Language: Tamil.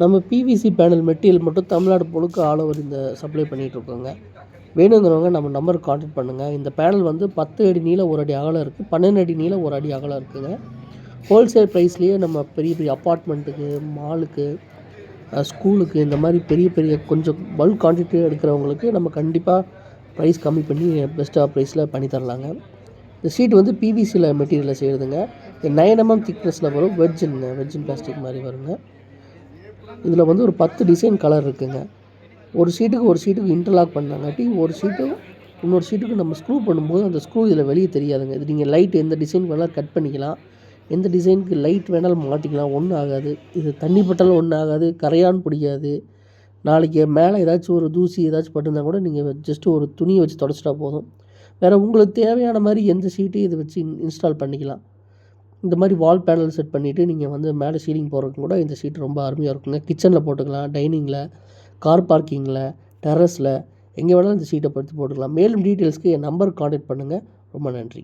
நம்ம பிவிசி பேனல் மெட்டீரியல் மட்டும் தமிழ்நாடு முழுக்க ஆல் ஓவர் இந்த சப்ளை பண்ணிகிட்ருக்கோங்க வேணுங்கிறவங்க நம்ம நம்பருக்கு கான்டாக்ட் பண்ணுங்கள் இந்த பேனல் வந்து பத்து அடி நீளம் ஒரு அடி அகலம் இருக்குது பன்னெண்டு அடி நீளம் ஒரு அடி அகலம் இருக்குதுங்க ஹோல்சேல் ப்ரைஸ்லேயே நம்ம பெரிய பெரிய அப்பார்ட்மெண்ட்டுக்கு மாலுக்கு ஸ்கூலுக்கு இந்த மாதிரி பெரிய பெரிய கொஞ்சம் பல்க் குவான்டிட்டி எடுக்கிறவங்களுக்கு நம்ம கண்டிப்பாக ப்ரைஸ் கம்மி பண்ணி பெஸ்ட்டாக ப்ரைஸில் பண்ணி தரலாங்க. இந்த சீட் வந்து பிவிசியில் மெட்டீரியலில் செய்கிறதுங்க இது நைன் எம்எம் திக்னஸில் வரும். வெட்ஜின் வெட்ஜின் பிளாஸ்டிக் மாதிரி வருங்க. இதில் வந்து ஒரு பத்து டிசைன் கலர் இருக்குங்க. ஒரு சீட்டுக்கு ஒரு சீட்டுக்கு இன்டர்லாக் பண்ணாங்காட்டி ஒரு சீட்டும் இன்னொரு சீட்டுக்கு நம்ம ஸ்க்ரூ பண்ணும்போது அந்த ஸ்க்ரூ இதில் வெளியே தெரியாதுங்க. இது நீங்கள் லைட் எந்த டிசைன் வேணாலும் கட் பண்ணிக்கலாம். எந்த டிசைனுக்கு லைட் வேணாலும் மாட்டிக்கலாம். ஒன்றும் ஆகாது. இது தண்ணி பட்டாலும் ஒன்றும் ஆகாது. கரையான் பிடிக்காது. நாளைக்கு மேலே ஏதாச்சும் ஒரு தூசி ஏதாச்சும் பட்டிருந்தால் கூட நீங்கள் ஜஸ்ட்டு ஒரு துணியை வச்சு தொடச்சிட்டா போதும். வேறு உங்களுக்கு தேவையான மாதிரி எந்த சீட்டையும் இதை வச்சு இன்ஸ்டால் பண்ணிக்கலாம். இந்த மாதிரி வால் பேனல் செட் பண்ணிவிட்டு நீங்கள் வந்து மேலே சீலிங் போடுறதுக்கு கூட இந்த சீட் ரொம்ப அருமையாக இருக்குங்க. கிச்சனில் போட்டுக்கலாம் டைனிங்கில் கார் பார்க்கிங்கில் டெரஸில் எங்கே வேணாலும் இந்த சீட்டை படுத்து போட்டுக்கலாம். மேலும் டீட்டெயில்ஸ்க்கு என் நம்பர் காண்டாக்ட் பண்ணுங்கள் ரொம்ப நன்றி.